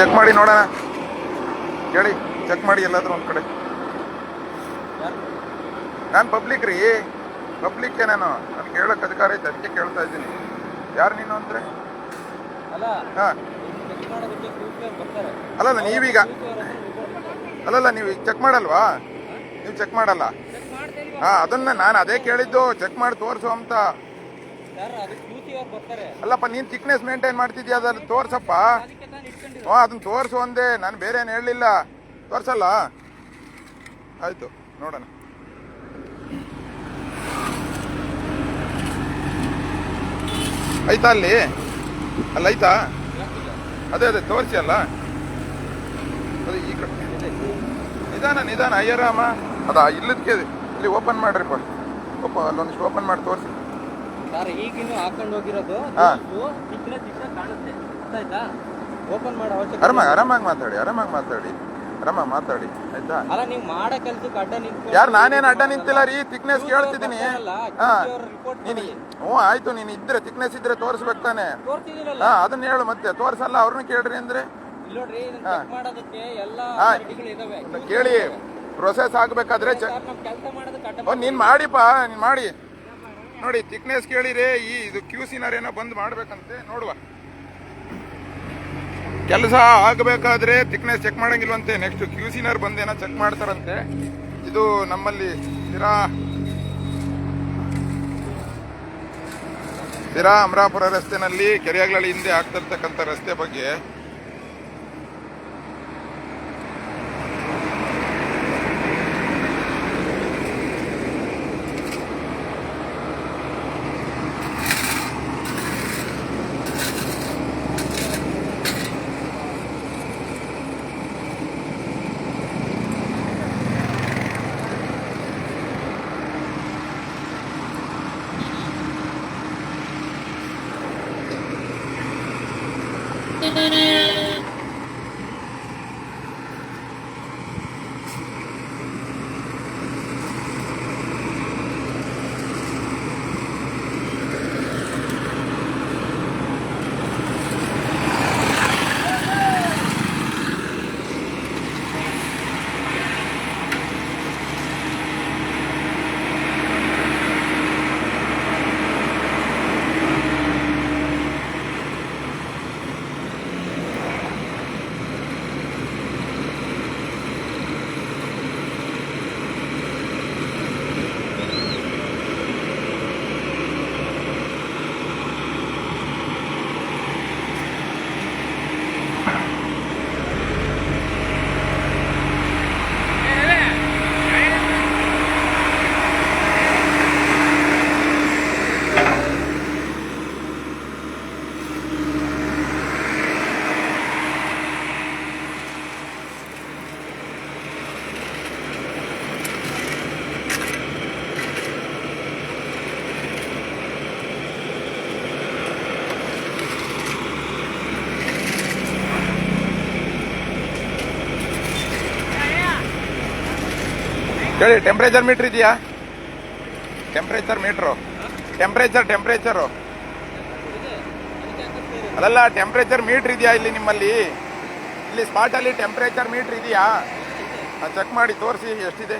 Check ಮಾಡಿ ನೋಡೋಣ. ಕೇಳಿ ಚೆಕ್ ಮಾಡಿ ಎಲ್ಲಾದ್ರೂ ಒಂದು ಕಡೆ. ನಾನು ಪಬ್ಲಿಕ್ ರೀ. ಪಬ್ಲಿಕ್ಕೆ ನಾನು. ನನಗೆ ಕೇಳೋಕೆ ಅಧಿಕಾರ ಐತೆ ಅದಕ್ಕೆ ಕೇಳ್ತಾ ಇದ್ದೀನಿ. ಯಾರು ನೀನು ಅಂದ್ರೆ? ಅಲ್ಲ ಹಾಂ. ಅಲ್ಲಲ್ಲ ನೀವೀಗ. ಅಲ್ಲಲ್ಲ ನೀವು ಈಗ ಚೆಕ್ ಮಾಡಲ್ವಾ? ನೀವು ಚೆಕ್ ಮಾಡಲ್ಲ. ಹಾಂ ಅದನ್ನ ನಾನು ಅದೇ ಕೇಳಿದ್ದು ಚೆಕ್ ಮಾಡಿ ತೋರಿಸು ಅಂತ. ಅಲ್ಲಪ್ಪ ನೀನು ಥಿಕ್ನೆಸ್ ಮೇಂಟೈನ್ ಮಾಡ್ತಿದ್ಯಾ ಅದ್ರಲ್ಲಿ ತೋರ್ಸಪ್ಪ. ನಾನು ಹ್ಞೂ ಅದನ್ನ ತೋರಿಸು ಒಂದೇ. ನಾನು ಬೇರೆ ಏನು ಹೇಳಲಿಲ್ಲ. ತೋರಿಸಲ್ಲ? ಆಯಿತು ನೋಡೋಣ. ಆಯ್ತಾ ಅಲ್ಲಿ? ಅಲ್ಲ ಆಯ್ತಾ ಅದೇ ಅದೇ ತೋರಿಸಿ ಅಲ್ಲ. ಅದೇ ಈ ಕಡೆ. ನಿಧಾನ ನಿಧಾನ ಅಯ್ಯರಾಮ. ಅದ ಇಲ್ಲದಕ್ಕೆ ಇಲ್ಲಿ ಓಪನ್ ಮಾಡ್ರಿಪ್ಪ ಒಪ್ಪ ಅಲ್ಲೊಂದಿಷ್ಟು ಓಪನ್ ಮಾಡಿ ತೋರಿಸಿ. ಸರ್ ಹಾಕೊಂಡು ಹೋಗಿರೋದು ಹಾಂ. ಕಾಣುತ್ತೆ. ಆಯ್ತಾ? ಓಪನ್ ಮಾಡೋ ಅವಶ್ಯಕತೆ ಆರಾಮಾಗಿ ಆರಾಮಾಗಿ ಮಾತಾಡಿ ಆರಾಮಾಗಿ ಮಾತಾಡಿ. ಆರಾಮಾಗಿ ಮಾತಾಡಿ ಆಯ್ತಾ? ಅಲ್ಲ ನೀವು ಮಾಡೋ ಕೆಲಸಕ್ಕೆ ಅಡ್ಡ ನಿಂತು ಯಾರು ನಾನೇನು ಅಡ್ಡ ನಿಂತಿಲ್ಲ ರೀ ತಿಕ್ನೆಸ್ ಕೇಳ್ತಿದ್ದೀನಿ. ನೀನು ಹ್ಞೂ ಆಯ್ತು ನೀನು ಇದ್ರೆ ತಿಕ್ನೆಸ್ ಇದ್ರೆ ತೋರಿಸ್ಬೇಕು ತಾನೆ. ಹಾ ಅದನ್ನ ಹೇಳು ಮತ್ತೆ ತೋರಿಸಲ್ಲ ಅವ್ರನ್ನ ಕೇಳ್ರಿ ಅಂದ್ರೆ. ಕೇಳಿ ಪ್ರೊಸೆಸ್ ಆಗ್ಬೇಕಾದ್ರೆ ನೀನ್ ಮಾಡಿಪ್ಪ ನೀನ್ ಮಾಡಿ. ನೋಡಿ ಥಿಕ್ನೆಸ್ ಕೇಳಿರಿ ಈ ಇದು ಕ್ಯೂ ಸಿನರ್ ಏನೋ ಬಂದ್ ಮಾಡ್ಬೇಕಂತೆ ನೋಡುವ. ಕೆಲಸ ಆಗಬೇಕಾದ್ರೆ ಥಿಕ್ನೆಸ್ ಚೆಕ್ ಮಾಡಂಗಿಲ್ವಂತೆ. ನೆಕ್ಸ್ಟ್ ಕ್ಯೂ ಸಿನರ್ ಬಂದು ಏನೋ ಚೆಕ್ ಮಾಡ್ತಾರಂತೆ. ಇದು ನಮ್ಮಲ್ಲಿ ಸ್ಥಿರಾ ಸ್ಥಿರ ಅಮರಾಪುರ ರಸ್ತೆನಲ್ಲಿ ಕೆರೆಯಾಗ್ಲಳ್ಳಿ ಹಿಂದೆ ಆಗ್ತಿರ್ತಕ್ಕಂಥ ರಸ್ತೆ ಬಗ್ಗೆ ಹೇಳಿ ಟೆಂಪ್ರೇಚರ್ ಮೀಟರ್ ಇದೆಯಾ? ಟೆಂಪ್ರೇಚರ್ ಮೀಟ್ರು ಟೆಂಪ್ರೇಚರ್ ಟೆಂಪ್ರೇಚರು ಅಲ್ಲಲ್ಲ ಟೆಂಪ್ರೇಚರ್ ಮೀಟ್ರ್ ಇದೆಯಾ ಇಲ್ಲಿ ನಿಮ್ಮಲ್ಲಿ? ಇಲ್ಲಿ ಸ್ಪಾಟಲ್ಲಿ ಟೆಂಪ್ರೇಚರ್ ಮೀಟ್ರ್ ಇದೆಯಾ? ಚೆಕ್ ಮಾಡಿ ತೋರಿಸಿ, ಎಷ್ಟಿದೆ?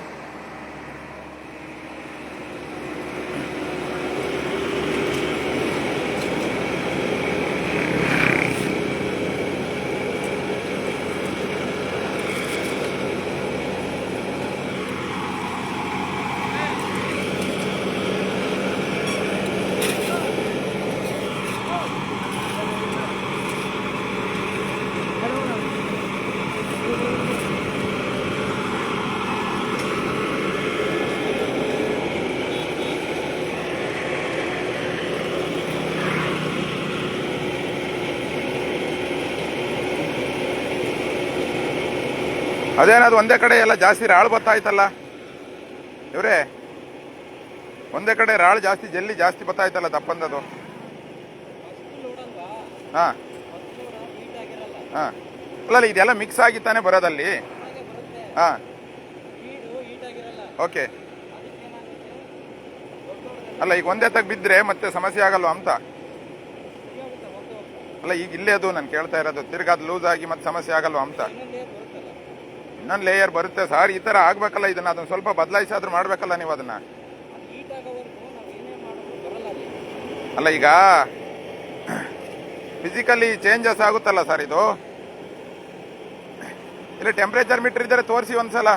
ಅದೇನದು ಒಂದೇ ಕಡೆ ಎಲ್ಲ ಜಾಸ್ತಿ ರಾಳು ಬತ್ತಾಯ್ತಲ್ಲ? ಇವರೇ, ಒಂದೇ ಕಡೆ ರಾಳು ಜಾಸ್ತಿ, ಜಲ್ಲಿ ಜಾಸ್ತಿ ಬತ್ತಾಯ್ತಲ್ಲ ದಪ್ಪಂದದು ನೋಡಲ್ವಾ ಹಾ. ಹಾಂ. ಅಲ್ಲಲ್ಲ, ಇದೆಲ್ಲ ಮಿಕ್ಸ್ ಆಗಿ ತಾನೇ ಬರೋದಲ್ಲಿ? ಹಾಂ. ಓಕೆ. ಅಲ್ಲ, ಈಗ ಒಂದೇ ತಗ್ ಬಿದ್ದರೆ ಮತ್ತೆ ಸಮಸ್ಯೆ ಆಗಲ್ವಾ ಅಂತ? ಅಲ್ಲ, ಈಗ ಇಲ್ಲೇ ಅದು, ನಾನು ಕೇಳ್ತಾ ಇರೋದು. ತಿರ್ಗಾದ್ ಲೂಸ್ ಆಗಿ ಮತ್ತೆ ಸಮಸ್ಯೆ ಆಗಲ್ವಾ ಅಂತ? ಇನ್ನೊಂದು ಲೇಯರ್ ಬರುತ್ತೆ. ಸರ್ ಈ ತರ ಆಗ್ಬೇಕಲ್ಲ ಇದನ್ನ. ಅದನ್ನ ಸ್ವಲ್ಪ ಬದಲಾಯಿಸಾದ್ರೂ ಮಾಡ್ಬೇಕಲ್ಲ ನೀವು ಅದನ್ನ. ಅಲ್ಲ, ಈಗ ಫಿಸಿಕಲಿ ಚೇಂಜಸ್ ಆಗುತ್ತಲ್ಲ ಸರ್ ಇದು? ಇಲ್ಲ ಟೆಂಪ್ರೇಚರ್ ಮೀಟರ್ ಇದ್ದರೆ ತೋರಿಸಿ ಒಂದ್ಸಲ.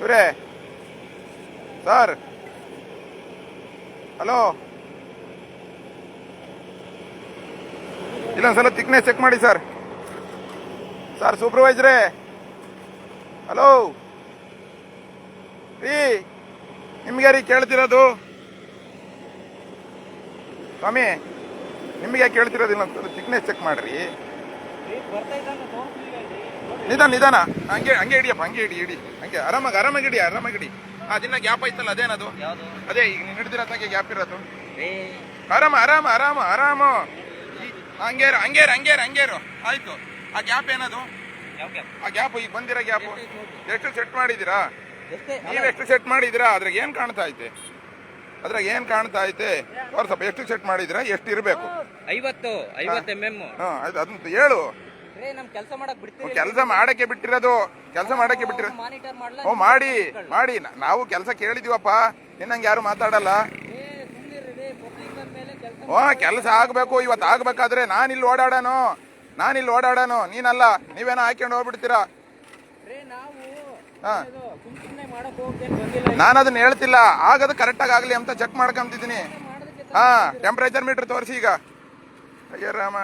ಇವರೇ ಸರ್ ಹಲೋ ಇಲ್ಲೊಂದ್ಸಲ ತಿಕ್ನೆಸ್ ಚೆಕ್ ಮಾಡಿ ಸರ್ ಸರ್ ಸೂಪರ್ವೈಸ್ರೇ. ಹಲೋ. ರೀ ನಿಮ್ಗೆ ರೀ ಕೇಳ್ತಿರೋದು? ಸ್ವಾಮಿ ನಿಮಗೆ ಕೇಳ್ತಿರೋದಿಲ್ಲ ಅಂತ ತಿಕ್ನೆಸ್ ಚೆಕ್ ಮಾಡ್ರಿ. ನಿಧಾನ ನಿಧಾನ. ಹಂಗೆ ಹಂಗೆ ಹಿಡಿಯಪ್ಪ ಹಂಗೆ ಹಿಡಿ ಹಿಡಿ. ಹಂಗೆ ಆರಾಮಾಗಿ ಆರಾಮಾಗಿ ಹಿಡಿ ಆರಾಮಾಗಿ ಹಿಡಿ. ದಿನ ಗ್ಯಾಪ್ ಐತಲ್ಲ ಅದೇನದು? ಅದೇ ಈಗ ನೀನು ಹಿಡಿದಿರತ್ತಾಗೆ ಗ್ಯಾಪ್ ಇರೋದು. ಆರಾಮ ಆರಾಮ ಆರಾಮ ಆರಾಮ. ಹಂಗೇರು ಹಂಗೇರು ಹಂಗೇರು ಹಂಗೇರು. ಆಯ್ತು. ಆ ಗ್ಯಾಪ್ ಏನದು? ಆ ಗ್ಯಾಪ್ ಈಗ ಬಂದಿರೋ ಗ್ಯಾಪ್. ಎಷ್ಟು ಸೆಟ್ ಮಾಡಿದ್ದೀರಾ? ಎಷ್ಟೇ ನೀವು ಎಷ್ಟು ಸೆಟ್ ಮಾಡಿದ್ದೀರಾ? ಅದ್ರಾಗ ಏನು ಕಾಣ್ತಾ ಐತೆ? ಅದ್ರಾಗ ಏನು ಕಾಣ್ತಾ ಐತೆ? ತೋರ್ಸಪ್ಪ ಎಷ್ಟು ಸೆಟ್ ಮಾಡಿದ್ದೀರಾ? ಎಷ್ಟು ಇರಬೇಕು ಐವತ್ತು ಐವತ್ತು ಎಂ ಎಂ ಹಾಂ ಆಯ್ತು ಅದನ್ನ ಹೇಳು. ಕೆಲಸ ಮಾಡಕ್ಕೆ ಬಿಟ್ಟಿರೋದು. ಕೆಲಸ ಮಾಡಕ್ಕೆ ಬಿಟ್ಟಿರೋ ಓ ಮಾಡಿ ಮಾಡಿ. ನಾವು ಕೆಲಸ ಕೇಳಿದೀವಪ್ಪ. ನಿನ್ನಂಗೆ ಯಾರು ಮಾತಾಡಲ್ಲ? ಓ ಕೆಲಸ ಆಗ್ಬೇಕು. ಇವತ್ತು ಆಗ್ಬೇಕಾದ್ರೆ ನಾನಿಲ್ಲಿ ಓಡಾಡೋನು. ನಾನಿಲ್ಲಿ ಓಡಾಡೋನು ನೀನಲ್ಲ ನೀವೇನೋ ಹಾಕೊಂಡು ಹೋಗ್ಬಿಡ್ತೀರಾ? ಹಾ. ನಾನು ಅದನ್ನ ಹೇಳ್ತಿಲ್ಲ ಆಗದು ಕರೆಕ್ಟಾಗಿ ಆಗಲಿ ಅಂತ ಚೆಕ್ ಮಾಡ್ಕೊಂತಿದ್ದೀನಿ. ಹಾ ಟೆಂಪ್ರೇಚರ್ ಮೀಟರ್ ತೋರಿಸಿ ಈಗ. ಅಯ್ಯ ರಾಮ.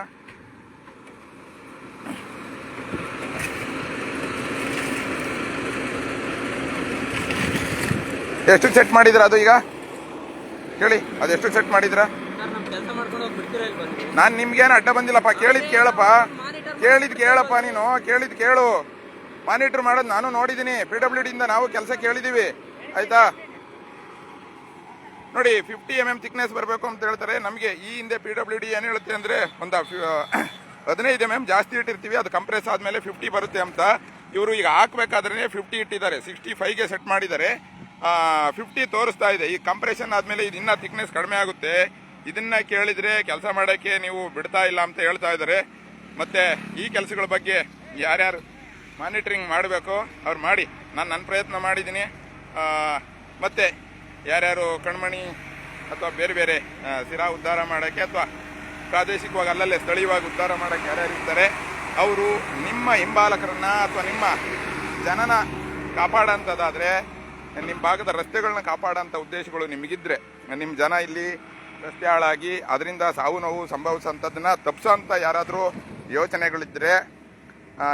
ಎಷ್ಟು ಸೆಟ್ ಮಾಡಿದ್ರ ಅದು ಈಗ? ಹೇಳಿ ಅದು ಎಷ್ಟು ಸೆಟ್ ಮಾಡಿದ್ರ ಸರ್ ನಮ್ ಕೆಲಸ ಮಾಡ್ಕೊಂಡು ಹೋಗಿ ಬಿಡ್ತೀರಾ ಇಲ್ಲಿ ಬಂದು ನಾನು ನಿಮ್ಗೇನು ಅಡ್ಡ ಬಂದಿಲ್ಲಪ್ಪ, ಕೇಳಿದ್ ಕೇಳಪ್ಪ. ಕೇಳಿದ್ ಕೇಳಪ್ಪ ನೀನು, ಕೇಳಿದ್ ಕೇಳು. ಮಾನಿಟರ್ ಮಾಡೋದು ನಾನು ನೋಡಿದ್ದೀನಿ ಪಿ ಡಬ್ಲ್ಯೂ ಡಿಯಿಂದ ನಾವು ಕೆಲಸ ಕೇಳಿದೀವಿ, ಆಯ್ತಾ? ನೋಡಿ ಫಿಫ್ಟಿ ಎಂ ಎಂ ಥಿಕ್ನೆಸ್ ಬರಬೇಕು ಅಂತ ಹೇಳ್ತಾರೆ. ನಮಗೆ ಈ ಹಿಂದೆ ಪಿ ಡಬ್ಲ್ಯೂ ಡಿ ಏನು ಹೇಳುತ್ತೆ ಅಂದರೆ, ಒಂದು ಹದಿನೈದು ಎಂ ಎಂ ಜಾಸ್ತಿ ಇಟ್ಟಿರ್ತೀವಿ, ಅದು ಕಂಪ್ರೆಸ್ ಆದಮೇಲೆ ಫಿಫ್ಟಿ ಬರುತ್ತೆ ಅಂತ. ಇವರು ಈಗ ಹಾಕ್ಬೇಕಾದ್ರೆ ಫಿಫ್ಟಿ ಇಟ್ಟಿದ್ದಾರೆ ಸಿಕ್ಸ್ಟಿ ಫೈವ್ಗೆ ಸೆಟ್ ಮಾಡಿದ್ದಾರೆ. ಫಿಫ್ಟಿ ತೋರಿಸ್ತಾ ಇದೆ. ಈ ಕಂಪ್ರೆಷನ್ ಆದಮೇಲೆ ಇದು ಇನ್ನೂ ಥಿಕ್ನೆಸ್ ಕಡಿಮೆ ಆಗುತ್ತೆ. ಇದನ್ನ ಕೇಳಿದ್ರೆ ಕೆಲಸ ಮಾಡೋಕ್ಕೆ ನೀವು ಬಿಡ್ತಾ ಇಲ್ಲ ಅಂತ ಹೇಳ್ತಾ ಇದ್ದಾರೆ. ಮತ್ತೆ ಈ ಕೆಲಸಗಳ ಬಗ್ಗೆ ಯಾರ್ಯಾರು ಮಾನಿಟ್ರಿಂಗ್ ಮಾಡಬೇಕು, ಅವ್ರು ಮಾಡಿ. ನಾನು ನನ್ನ ಪ್ರಯತ್ನ ಮಾಡಿದ್ದೀನಿ. ಮತ್ತೆ ಯಾರ್ಯಾರು ಕಣ್ಮಣಿ ಅಥವಾ ಬೇರೆ ಬೇರೆ ಸಿರಾ ಉದ್ಧಾರ ಮಾಡೋಕ್ಕೆ ಅಥವಾ ಪ್ರಾದೇಶಿಕವಾಗಿ ಅಲ್ಲಲ್ಲೇ ಸ್ಥಳೀಯವಾಗಿ ಉದ್ಧಾರ ಮಾಡೋಕ್ಕೆ ಯಾರ್ಯಾರು ಇರ್ತಾರೆ, ಅವರು ನಿಮ್ಮ ಹಿಂಬಾಲಕರನ್ನ ಅಥವಾ ನಿಮ್ಮ ಜನನ ಕಾಪಾಡೋಂಥದ್ದಾದರೆ ನಿಮ್ಮ ಭಾಗದ ರಸ್ತೆಗಳನ್ನ ಕಾಪಾಡೋಂಥ ಉದ್ದೇಶಗಳು ನಿಮಗಿದ್ರೆ. ನಿಮ್ಮ ಜನ ಇಲ್ಲಿ ರಸ್ತೆ ಹಾಳಾಗಿ, ಅದರಿಂದ ಸಾವು ನೋವು ಸಂಭವಿಸೋಂಥದ್ದನ್ನ ತಪ್ಪಿಸೋಂಥ ಯಾರಾದರೂ ಯೋಚನೆಗಳಿದ್ದರೆ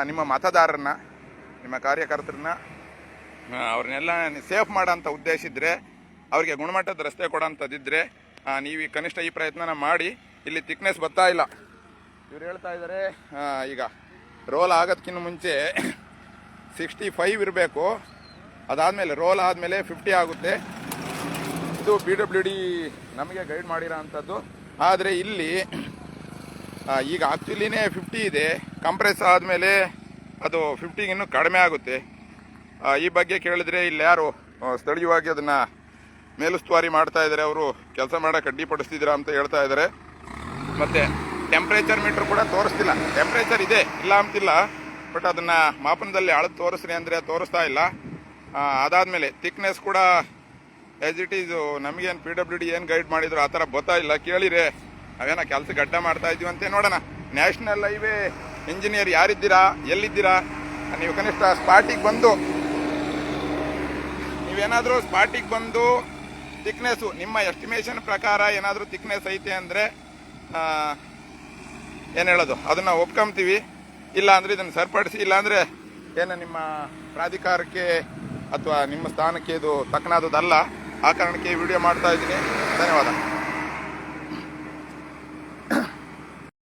ನಿಮ್ಮ ಮತದಾರರನ್ನ, ನಿಮ್ಮ ಕಾರ್ಯಕರ್ತರನ್ನ ಅವ್ರನ್ನೆಲ್ಲ ಸೇಫ್ ಮಾಡೋಂಥ ಉದ್ದೇಶ ಇದ್ದರೆ ಅವರಿಗೆ ಗುಣಮಟ್ಟದ ರಸ್ತೆ ಕೊಡೋಂಥದ್ದಿದ್ದರೆ ನೀವು ಈ ಕನಿಷ್ಠ ಈ ಪ್ರಯತ್ನನ ಮಾಡಿ, ಇಲ್ಲಿ ತಿಕ್ನೆಸ್ ಬರ್ತಾ ಇಲ್ಲ. ಇವ್ರು ಹೇಳ್ತಾ ಇದ್ದಾರೆ ಈಗ ರೋಲ್ ಆಗೋದಕ್ಕಿಂತ ಮುಂಚೆ ಸಿಕ್ಸ್ಟಿ ಫೈವ್ ಇರಬೇಕು, ಅದಾದಮೇಲೆ ರೋಲ್ ಆದಮೇಲೆ ಫಿಫ್ಟಿ ಆಗುತ್ತೆ. ಇದು ಬಿ ಡಬ್ಲ್ಯೂ ಡಿ ನಮಗೆ ಗೈಡ್ ಮಾಡಿರೋ ಅಂಥದ್ದು ಆದರೆ ಇಲ್ಲಿ ಈಗ ಆಕ್ಚುಲಿನೇ ಫಿಫ್ಟಿ ಇದೆ. ಕಂಪ್ರೆಸ್ ಆದಮೇಲೆ ಅದು ಫಿಫ್ಟಿಗೆ ಇನ್ನೂ ಕಡಿಮೆ ಆಗುತ್ತೆ. ಈ ಬಗ್ಗೆ ಕೇಳಿದ್ರೆ ಇಲ್ಲಿ ಯಾರು ಸ್ಥಳೀಯವಾಗಿ ಅದನ್ನು ಮೇಲುಸ್ತುವಾರಿ ಮಾಡ್ತಾ ಇದ್ದಾರೆ. ಅವರು ಕೆಲಸ ಮಾಡೋಕೆ ಅಡ್ಡಿಪಡಿಸ್ತಿದ್ದೀರಾ ಅಂತ ಹೇಳ್ತಾ ಇದ್ದಾರೆ. ಮತ್ತು ಟೆಂಪ್ರೇಚರ್ ಮೀಟ್ರ್ ಕೂಡ ತೋರಿಸ್ತಿಲ್ಲ. ಟೆಂಪ್ರೇಚರ್ ಇದೆ, ಇಲ್ಲ ಅಂತಿಲ್ಲ. ಬಟ್ ಅದನ್ನು ಮಾಪನದಲ್ಲಿ ಅಳದು ತೋರಿಸ್ರಿ ಅಂದರೆ ತೋರಿಸ್ತಾ ಇಲ್ಲ. ಅದಾದಮೇಲೆ ಥಿಕ್ನೆಸ್ ಕೂಡ ಆಸ್ ಇಟ್ ಈಸ್ ನಮಗೇನು ಪಿ ಡಬ್ಲ್ಯೂ ಡಿ ಏನು ಗೈಡ್ ಮಾಡಿದ್ರು ಆ ಥರ ಗೊತ್ತಾ ಇಲ್ಲ? ಕೇಳಿರೆ. ನಾವೇನೋ ಕೆಲಸಕ್ಕೆ ಗಡ್ಡ ಮಾಡ್ತಾ ಅಂತ ನೋಡೋಣ. ನ್ಯಾಷನಲ್ ಹೈವೇ ಇಂಜಿನಿಯರ್ ಯಾರಿದ್ದೀರಾ? ಎಲ್ಲಿದ್ದೀರಾ? ನೀವು ಕನಿಷ್ಠ ಸ್ಪಾಟಿಗೆ ಬಂದು, ನೀವೇನಾದರೂ ಸ್ಪಾಟಿಗೆ ಬಂದು ಥಿಕ್ನೆಸ್ಸು ನಿಮ್ಮ ಎಸ್ಟಿಮೇಷನ್ ಪ್ರಕಾರ ಏನಾದರೂ ಥಿಕ್ನೆಸ್ ಐತೆ ಅಂದರೆ ಏನು ಹೇಳೋದು? ಅದನ್ನು ಒಪ್ಕೊಂತೀವಿ. ಇಲ್ಲ ಅಂದರೆ ಇದನ್ನು ಸರಿಪಡಿಸಿ ಇಲ್ಲಾಂದರೆ ಏನು ನಿಮ್ಮ ಪ್ರಾಧಿಕಾರಕ್ಕೆ ಅಥವಾ ನಿಮ್ಮ ಸ್ಥಾನಕ್ಕೆ ಇದು ತಕ್ಕನಾದದಲ್ಲ ಆ ಕಾರಣಕ್ಕೆ ವಿಡಿಯೋ ಮಾಡ್ತಾ ಇದ್ದೀನಿ. ಧನ್ಯವಾದ.